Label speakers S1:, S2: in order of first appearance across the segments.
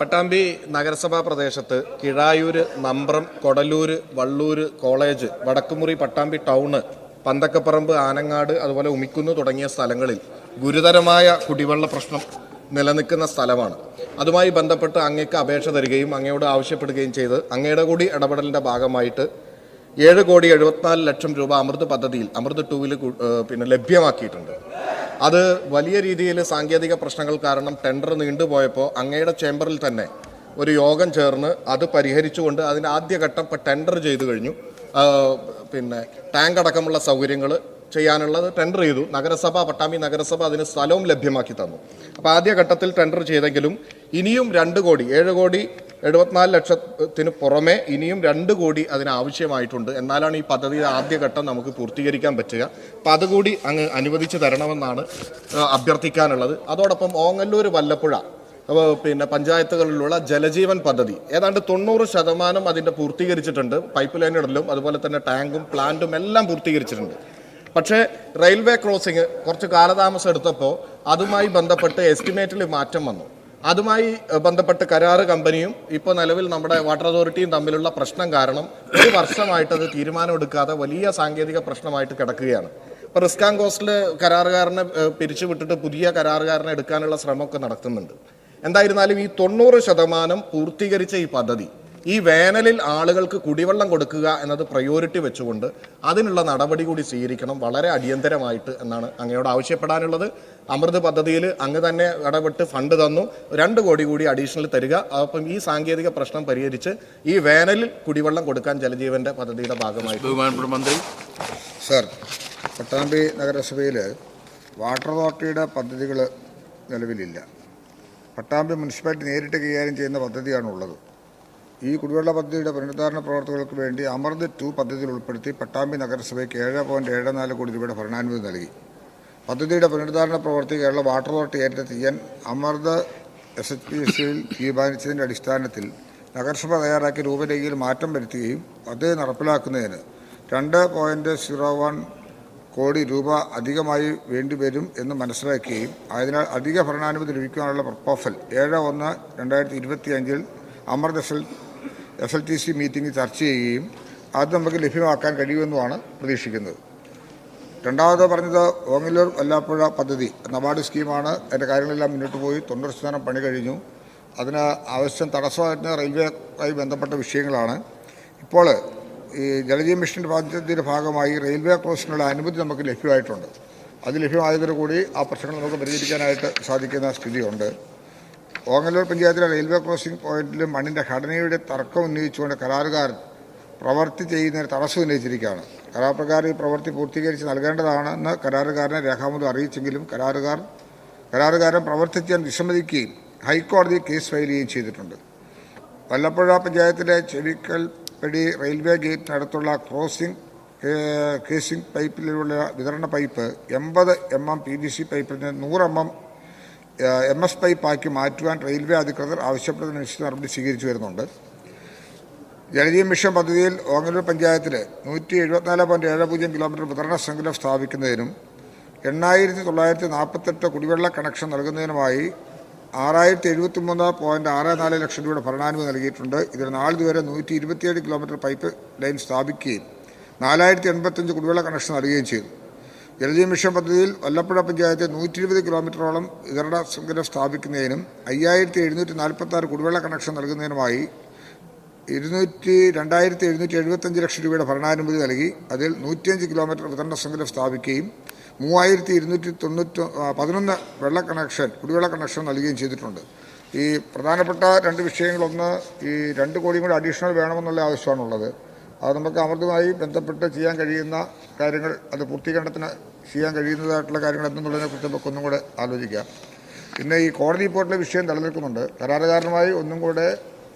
S1: പട്ടാമ്പി നഗരസഭാ പ്രദേശത്ത് Kizhayur Nambram Kodalur Vallur college Vadakkumuri Pattambi town Panthakkaparambu ആനങ്ങാട് അതുപോലെ ഉമിക്കുന്ന് തുടങ്ങിയ സ്ഥലങ്ങളിൽ ഗുരുതരമായ കുടിവെള്ള പ്രശ്നം നിലനിൽക്കുന്ന സ്ഥലമാണ്. അതുമായി ബന്ധപ്പെട്ട് അങ്ങേക്ക് അപേക്ഷ തരികയും അങ്ങയോട് ആവശ്യപ്പെടുകയും ചെയ്ത് അങ്ങയുടെ കൂടി ഇടപെടലിന്റെ ഭാഗമായിട്ട് ഏഴ് കോടി എഴുപത്തിനാല് ലക്ഷം രൂപ അമൃത് പദ്ധതിയിൽ അമൃത് ടൂവിൽ പിന്നെ ലഭ്യമാക്കിയിട്ടുണ്ട്. അത് വലിയ രീതിയിൽ സാങ്കേതിക പ്രശ്നങ്ങൾ കാരണം ടെൻഡർ നീണ്ടുപോയപ്പോൾ അങ്ങയുടെ ചേംബറിൽ തന്നെ ഒരു യോഗം ചേർന്ന് അത് പരിഹരിച്ചുകൊണ്ട് അതിന്റെ ആദ്യഘട്ടം ഇപ്പോൾ ടെൻഡർ ചെയ്തു കഴിഞ്ഞു. പിന്നെ ടാങ്ക് അടക്കമുള്ള സൗകര്യങ്ങൾ ചെയ്യാനുള്ളത് ടെൻഡർ ചെയ്തു. നഗരസഭ പട്ടാമ്പി നഗരസഭ അതിന് സ്ഥലവും ലഭ്യമാക്കി തന്നു. അപ്പോൾ ആദ്യഘട്ടത്തിൽ ടെൻഡർ ചെയ്തെങ്കിലും ഇനിയും രണ്ട് കോടി ഏഴ് കോടി എഴുപത്തിനാല് ലക്ഷത്തിന് പുറമെ ഇനിയും രണ്ട് കോടി അതിനാവശ്യമായിട്ടുണ്ട്. എന്നാലാണ് ഈ പദ്ധതിയുടെ ആദ്യഘട്ടം നമുക്ക് പൂർത്തീകരിക്കാൻ പറ്റുക. അപ്പം അതുകൂടി അങ്ങ് അനുവദിച്ച് തരണമെന്നാണ് അഭ്യർത്ഥിക്കാനുള്ളത്. അതോടൊപ്പം ഓങ്ങല്ലൂർ വല്ലപ്പുഴ പിന്നെ പഞ്ചായത്തുകളിലുള്ള ജലജീവൻ പദ്ധതി ഏതാണ്ട് തൊണ്ണൂറ് ശതമാനം അതിന്റെ പൂർത്തീകരിച്ചിട്ടുണ്ട്. പൈപ്പ് ലൈനിടലും അതുപോലെ തന്നെ ടാങ്കും പ്ലാന്റും എല്ലാം പൂർത്തീകരിച്ചിട്ടുണ്ട്. പക്ഷേ റെയിൽവേ ക്രോസിംഗ് കുറച്ച് കാലതാമസം എടുത്തപ്പോൾ അതുമായി ബന്ധപ്പെട്ട് എസ്റ്റിമേറ്റിൽ മാറ്റം വന്നു. അതുമായി ബന്ധപ്പെട്ട് കരാറ് കമ്പനിയും ഇപ്പോൾ നിലവിൽ നമ്മുടെ വാട്ടർ അതോറിറ്റിയും തമ്മിലുള്ള പ്രശ്നം കാരണം ഒരു വർഷമായിട്ട് അത് തീരുമാനമെടുക്കാതെ വലിയ സാങ്കേതിക പ്രശ്നമായിട്ട് കിടക്കുകയാണ്. ഇപ്പോൾ റിസ്ക് ആൻഡ് കോസ്റ്റിൽ കരാറുകാരനെ പിരിച്ചുവിട്ടിട്ട് പുതിയ കരാറുകാരനെ എടുക്കാനുള്ള ശ്രമമൊക്കെ നടക്കുന്നുണ്ട് എന്തായിരുന്നാലും ഈ തൊണ്ണൂറ് ശതമാനം പൂർത്തീകരിച്ച ഈ പദ്ധതി ഈ വേനലിൽ ആളുകൾക്ക് കുടിവെള്ളം കൊടുക്കുക എന്നത് പ്രയോറിറ്റി വെച്ചുകൊണ്ട് അതിനുള്ള നടപടി കൂടി സ്വീകരിക്കണം വളരെ അടിയന്തരമായിട്ട് എന്നാണ് അങ്ങയോട് ആവശ്യപ്പെടാനുള്ളത്. അമൃത് പദ്ധതിയിൽ അങ്ങ് തന്നെ ഇടപെട്ട് ഫണ്ട് തന്നു. രണ്ട് കോടി കൂടി അഡീഷണൽ തരിക. അപ്പം ഈ സാങ്കേതിക പ്രശ്നം പരിഹരിച്ച് ഈ വേനലിൽ കുടിവെള്ളം കൊടുക്കാൻ ജലജീവന്റെ പദ്ധതിയുടെ ഭാഗമായി
S2: ബഹുമാനപ്പെട്ട മന്ത്രി.
S3: സർ പട്ടാമ്പി നഗരസഭയിൽ വാട്ടർ അതോറിറ്റിയുടെ പദ്ധതികൾ നിലവിലില്ല. പട്ടാമ്പി മുനിസിപ്പാലിറ്റി നേരിട്ട് കൈകാര്യം ചെയ്യുന്ന പദ്ധതിയാണുള്ളത്. ഈ കുടിവെള്ള പദ്ധതിയുടെ പുനരുദ്ധാരണ പ്രവർത്തനങ്ങൾക്ക് വേണ്ടി അമൃത് ടു പദ്ധതിയിൽ ഉൾപ്പെടുത്തി പട്ടാമ്പി നഗരസഭയ്ക്ക് ഏഴ് പോയിന്റ് ഏഴ് നാല് കോടി രൂപയുടെ ഭരണാനുമതി നൽകി. പദ്ധതിയുടെ പുനരുദ്ധാരണ പ്രവൃത്തി കേരള വാട്ടർ അതോറിറ്റി ഏറ്റെടുത്ത് ചെയ്യാൻ Amrut S H P S സിയിൽ തീരുമാനിച്ചതിന്റെ അടിസ്ഥാനത്തിൽ നഗരസഭ തയ്യാറാക്കിയ രൂപരേഖയിൽ മാറ്റം വരുത്തുകയും പദ്ധതി നടപ്പിലാക്കുന്നതിന് രണ്ട് പോയിന്റ് സീറോ വൺ കോടി രൂപ അധികമായി വേണ്ടിവരും എന്ന് മനസ്സിലാക്കുകയും ആയതിനാൽ അധിക ഭരണാനുമതി ലഭിക്കാനുള്ള പ്രപ്പോസൽ ഏഴ് ഒന്ന് രണ്ടായിരത്തി ഇരുപത്തി അഞ്ചിൽ എസ് എൽ ടി സി മീറ്റിംഗിൽ ചർച്ച ചെയ്യുകയും അത് നമുക്ക് ലഭ്യമാക്കാൻ കഴിയുമെന്നുമാണ് പ്രതീക്ഷിക്കുന്നത്. രണ്ടാമത് പറഞ്ഞത് ഓങ്ങല്ലൂർ വല്ലാപ്പുഴ പദ്ധതി നബാർഡ് സ്കീമാണ്. അതിന്റെ കാര്യങ്ങളെല്ലാം മുന്നോട്ട് പോയി. തൊണ്ണൂറ് ശതമാനം പണി കഴിഞ്ഞു. അതിന് ആവശ്യം തടസ്സമായിരുന്ന റെയിൽവേയുമായി ബന്ധപ്പെട്ട വിഷയങ്ങളാണ്. ഇപ്പോൾ ഈ ജലജീവ മിഷന്റെ പദ്ധതിയുടെ ഭാഗമായി റെയിൽവേ ക്രോസിനുള്ള അനുമതി നമുക്ക് ലഭ്യമായിട്ടുണ്ട്. അത് ലഭ്യമായതോടുകൂടി ആ പ്രശ്നങ്ങൾ നമുക്ക് പരിഹരിക്കാനായിട്ട് സാധിക്കുന്ന സ്ഥിതിയുണ്ട്. ഓങ്ങല്ലൂർ പഞ്ചായത്തിലെ റെയിൽവേ ക്രോസിംഗ് പോയിന്റിൽ മണ്ണിന്റെ ഘടനയുടെ തർക്കം ഉന്നയിച്ചുകൊണ്ട് കരാറുകാരൻ പ്രവൃത്തി ചെയ്യുന്നതിന് തടസ്സം ഉന്നയിച്ചിരിക്കുകയാണ്. കരാപ്രകാരം ഈ പ്രവൃത്തി പൂർത്തീകരിച്ച് നൽകേണ്ടതാണെന്ന് കരാറുകാരനെ രേഖാമൂലം അറിയിച്ചെങ്കിലും കരാറുകാർ കരാറുകാരൻ പ്രവർത്തിക്കാൻ വിസമ്മതിക്കുകയും ഹൈക്കോടതി കേസ് ഫയൽ ചെയ്യുകയും ചെയ്തിട്ടുണ്ട്. വല്ലപ്പുഴ പഞ്ചായത്തിലെ ചെവിക്കൽപ്പടി റെയിൽവേ ഗേറ്റിനടുത്തുള്ള ക്രോസിംഗ് കേസിംഗ് പൈപ്പിലുള്ള വിതരണ പൈപ്പ് എൺപത് M M P V C പൈപ്പിൽ നിന്ന് നൂറ് എം എം എം എസ് പൈപ്പാക്കി മാറ്റുവാൻ റെയിൽവേ അധികൃതർ ആവശ്യപ്പെട്ടതിനനുസരിച്ച് നടപടി സ്വീകരിച്ചു വരുന്നുണ്ട്. ജലജീവൻ മിഷൻ പദ്ധതിയിൽ ഓങ്ങല്ലൂർ പഞ്ചായത്തിൽ നൂറ്റി എഴുപത്തിനാല് പോയിന്റ് ഏഴ് പൂജ്യം കിലോമീറ്റർ വിതരണ ശൃംഖല സ്ഥാപിക്കുന്നതിനും എണ്ണായിരത്തി തൊള്ളായിരത്തി നാൽപ്പത്തെട്ട് കുടിവെള്ള കണക്ഷൻ നൽകുന്നതിനുമായി ആറായിരത്തി എഴുപത്തി മൂന്ന് പോയിന്റ് ആറ് നാല് ലക്ഷം രൂപയുടെ ഭരണാനുമതി നൽകിയിട്ടുണ്ട്. ഇതിൽ നാളിതുവരെ നൂറ്റി ഇരുപത്തിയേഴ് കിലോമീറ്റർ പൈപ്പ് ലൈൻ സ്ഥാപിക്കുകയും നാലായിരത്തി എൺപത്തഞ്ച് കുടിവെള്ള കണക്ഷൻ നൽകുകയും ചെയ്തു. ജലജീവൻ മിഷൻ പദ്ധതിയിൽ വല്ലപ്പുഴ പഞ്ചായത്ത് നൂറ്റി ഇരുപത് കിലോമീറ്ററോളം വിതരണ ശൃംഖല സ്ഥാപിക്കുന്നതിനും അയ്യായിരത്തി എഴുന്നൂറ്റി നാൽപ്പത്തി ആറ് കുടിവെള്ള കണക്ഷൻ നൽകുന്നതിനുമായി ഇരുന്നൂറ്റി രണ്ടായിരത്തി എഴുന്നൂറ്റി എഴുപത്തഞ്ച് ലക്ഷം രൂപയുടെ ഭരണാനുമതി നൽകി. അതിൽ നൂറ്റിയഞ്ച് കിലോമീറ്റർ വിതരണ ശൃംഖല സ്ഥാപിക്കുകയും മൂവായിരത്തി ഇരുന്നൂറ്റി തൊണ്ണൂറ്റി പതിനൊന്ന് വെള്ള കണക്ഷൻ കുടിവെള്ള കണക്ഷൻ നൽകുകയും ചെയ്തിട്ടുണ്ട്. ഈ പ്രധാനപ്പെട്ട രണ്ട് വിഷയങ്ങളൊന്ന് ഈ രണ്ട് കോടിയും കൂടി അഡീഷണൽ വേണമെന്നുള്ള ആവശ്യമാണുള്ളത്. അത് നമുക്ക് അമൃതമായി ബന്ധപ്പെട്ട് ചെയ്യാൻ കഴിയുന്ന കാര്യങ്ങൾ അത് പൂർത്തീകരണത്തിന് ചെയ്യാൻ കഴിയുന്നതായിട്ടുള്ള കാര്യങ്ങൾ എന്തെന്നുള്ളതിനെ കുറിച്ച് നമുക്ക് ഒന്നും കൂടെ ആലോചിക്കാം. പിന്നെ ഈ കോടതി റിപ്പോർട്ടിലെ വിഷയം നിലനിൽക്കുന്നുണ്ട്. കരാറുകാരനുമായി ഒന്നും കൂടെ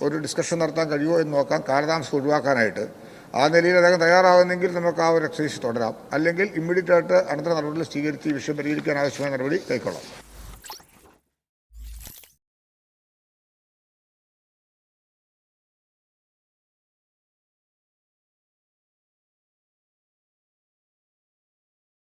S3: ഒരു ഡിസ്കഷൻ നടത്താൻ കഴിയുമോ എന്ന് നോക്കാം കാലതാമസം ഒഴിവാക്കാനായിട്ട് ആ നിലയിൽ അദ്ദേഹം തയ്യാറാകുന്നെങ്കിൽ നമുക്ക് ആ ഒരു എക്സസൈസ് തുടരാം. അല്ലെങ്കിൽ ഇമ്മീഡിയറ്റ് ആയിട്ട് അനന്തര നടപടികൾ സ്വീകരിച്ച് ഈ വിഷയം പരിഹരിക്കാൻ ആവശ്യമായ നടപടി കൈക്കൊള്ളാം.